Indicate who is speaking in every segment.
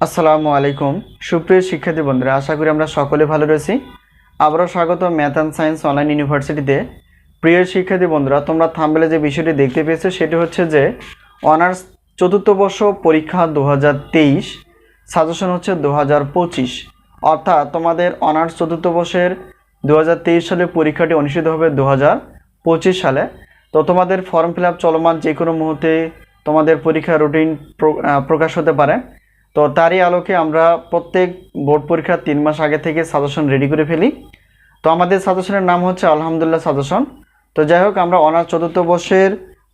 Speaker 1: আসসালামু আলাইকুম। সুপ্রিয় শিক্ষার্থী বন্ধুরা, আশা করি আমরা সকলে ভালো রয়েছি। আবারও স্বাগত ম্যাথ অ্যান্ড সায়েন্স অনলাইন ইউনিভার্সিটিতে। প্রিয় শিক্ষার্থী বন্ধুরা, তোমরা থামবেলে যে বিষয়টি দেখতে পেয়েছ, সেটি হচ্ছে যে অনার্স চতুর্থ বর্ষ পরীক্ষা দু হাজার তেইশ, সাজেশন হচ্ছে দু হাজার পঁচিশ। অর্থাৎ তোমাদের অনার্স চতুর্থ বর্ষের দু হাজার তেইশ সালে পরীক্ষাটি অনুষ্ঠিত হবে দু হাজার পঁচিশ সালে। তো তোমাদের ফর্ম ফিল আপ চলমান যে কোনো মুহূর্তে তোমাদের পরীক্ষার রুটিন প্রকাশ হতে পারে। তো তারই আলোকে আমরা প্রত্যেক বোর্ড পরীক্ষার তিন মাস আগে থেকে সাজেশন রেডি করে ফেলি। তো আমাদের সাজেশনের নাম হচ্ছে আলহামদুলিল্লাহ সাজেশন। তো যাই হোক, আমরা অনার্স চতুর্থ বর্ষের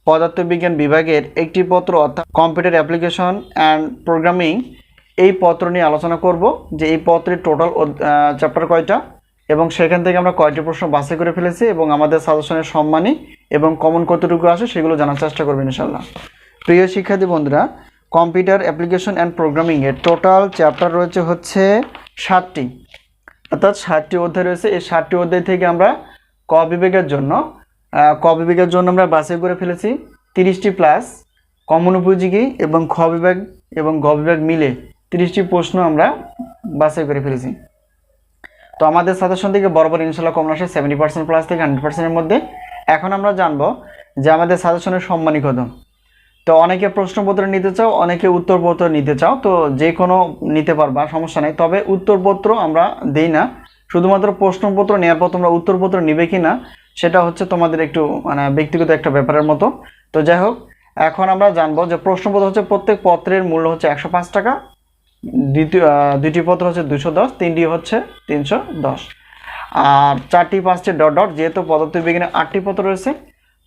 Speaker 1: পদার্থবিজ্ঞান বিভাগের একটি পত্র অর্থাৎ কম্পিউটার অ্যাপ্লিকেশন অ্যান্ড প্রোগ্রামিং এই পত্র নিয়ে আলোচনা করব, যে এই পত্রের টোটাল চ্যাপ্টার কয়টা এবং সেখান থেকে আমরা কয়টি প্রশ্ন বাছাই করে ফেলেছি এবং আমাদের সাজেশনের সম্মানী এবং কমন কতটুকু আসে সেগুলো জানার চেষ্টা করবেন ইনশাল্লাহ প্রিয় শিক্ষার্থী বন্ধুরা কম্পিউটার অ্যাপ্লিকেশন অ্যান্ড প্রোগ্রামিংয়ের টোটাল চ্যাপ্টার রয়েছে হচ্ছে ষাটটি। অর্থাৎ ষাটটি অধ্যায় রয়েছে। এই ষাটটি অধ্যায় থেকে আমরা ক বিভাগের জন্য ক বিভাগের জন্য আমরা বাছাই করে ফেলেছি। তিরিশটি প্লাস কমন উপযোগী এবং খ বিভাগ এবং গ বিভাগ মিলে তিরিশটি প্রশ্ন আমরা বাছাই করে ফেলেছি। তো আমাদের সাজেশন থেকে বরাবর ইনশাল্লাহ কমন আসে সেভেন্টি পার্সেন্ট প্লাস থেকে হান্ড্রেড পার্সেন্টের মধ্যে। এখন আমরা জানব যে আমাদের সাজেশনের সম্মানী কত। তো অনেকে প্রশ্নপত্র নিতে চাও, অনেকে উত্তরপত্র নিতে চাও, তো যে কোনো নিতে পারবা, সমস্যা নেই। তবে উত্তরপত্র আমরা দেই না। শুধুমাত্র প্রশ্নপত্র নেওয়ার পর তোমরা উত্তরপত্র নিবে কি না সেটা হচ্ছে তোমাদের একটু মানে ব্যক্তিগত একটা ব্যাপারের মতো। তো যাই হোক, এখন আমরা জানব যে প্রশ্নপত্র হচ্ছে প্রত্যেক পত্রের মূল্য হচ্ছে একশো পাঁচ টাকা। দ্বিতীয় দুইটি পত্র হচ্ছে দুশো দশ, তিনটি হচ্ছে তিনশো দশ। আর চারটি পাঁচটি ডট ডট, যেহেতু পদার্থবিজ্ঞানে আটটি পত্র রয়েছে,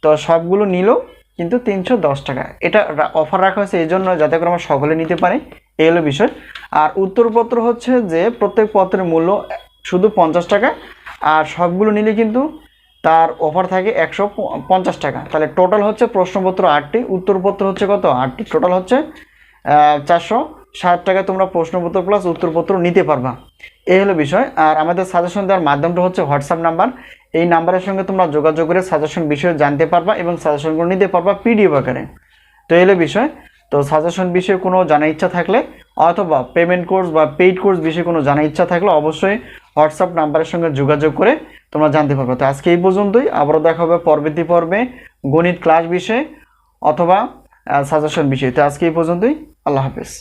Speaker 1: তো সবগুলো নিলেও কিন্তু তিনশো দশ টাকা। এটা অফার রাখা হয়েছে এই জন্য যাতে করে আমরা সকলে নিতে পারি। এই হলো বিষয়। আর উত্তরপত্র হচ্ছে যে, প্রত্যেক পত্রের মূল্য শুধু পঞ্চাশ টাকা, আর সবগুলো নিলে কিন্তু তার অফার থাকে একশো পঞ্চাশ টাকা। তাহলে টোটাল হচ্ছে প্রশ্নপত্র আটটি, উত্তরপত্র হচ্ছে কত? আটটি। টোটাল হচ্ছে চারশো ষাট টাকা তোমরা প্রশ্নপত্র প্লাস উত্তরপত্র নিতে পারবা। এই হলো বিষয়। আর আমাদের সাজেশন দেওয়ার মাধ্যমটা হচ্ছে হোয়াটসঅ্যাপ নাম্বার এই নাম্বারের সঙ্গে তোমরা যোগাযোগ করে সাজেশন বিষয়ে জানতে পারবা এবং সাজেশনগুলো নিতে পারবা পিডিএফ আকারে। তো এই হলো বিষয়। তো সাজেশন বিষয়ে কোনো জানার ইচ্ছা থাকলে অথবা পেমেন্ট কোর্স বা পেইড কোর্স বিষয়ে কোনো জানার ইচ্ছা থাকলে অবশ্যই হোয়াটসঅ্যাপ নাম্বারের সঙ্গে যোগাযোগ করে তোমরা জানতে পারবে। তো আজকে এই পর্যন্তই। আবারও দেখা হবে পরবর্তী পর্বে গণিত ক্লাস বিষয়ে অথবা সাজেশন বিষয়ে। তো আজকে এই পর্যন্তই। আল্লাহ হাফেজ।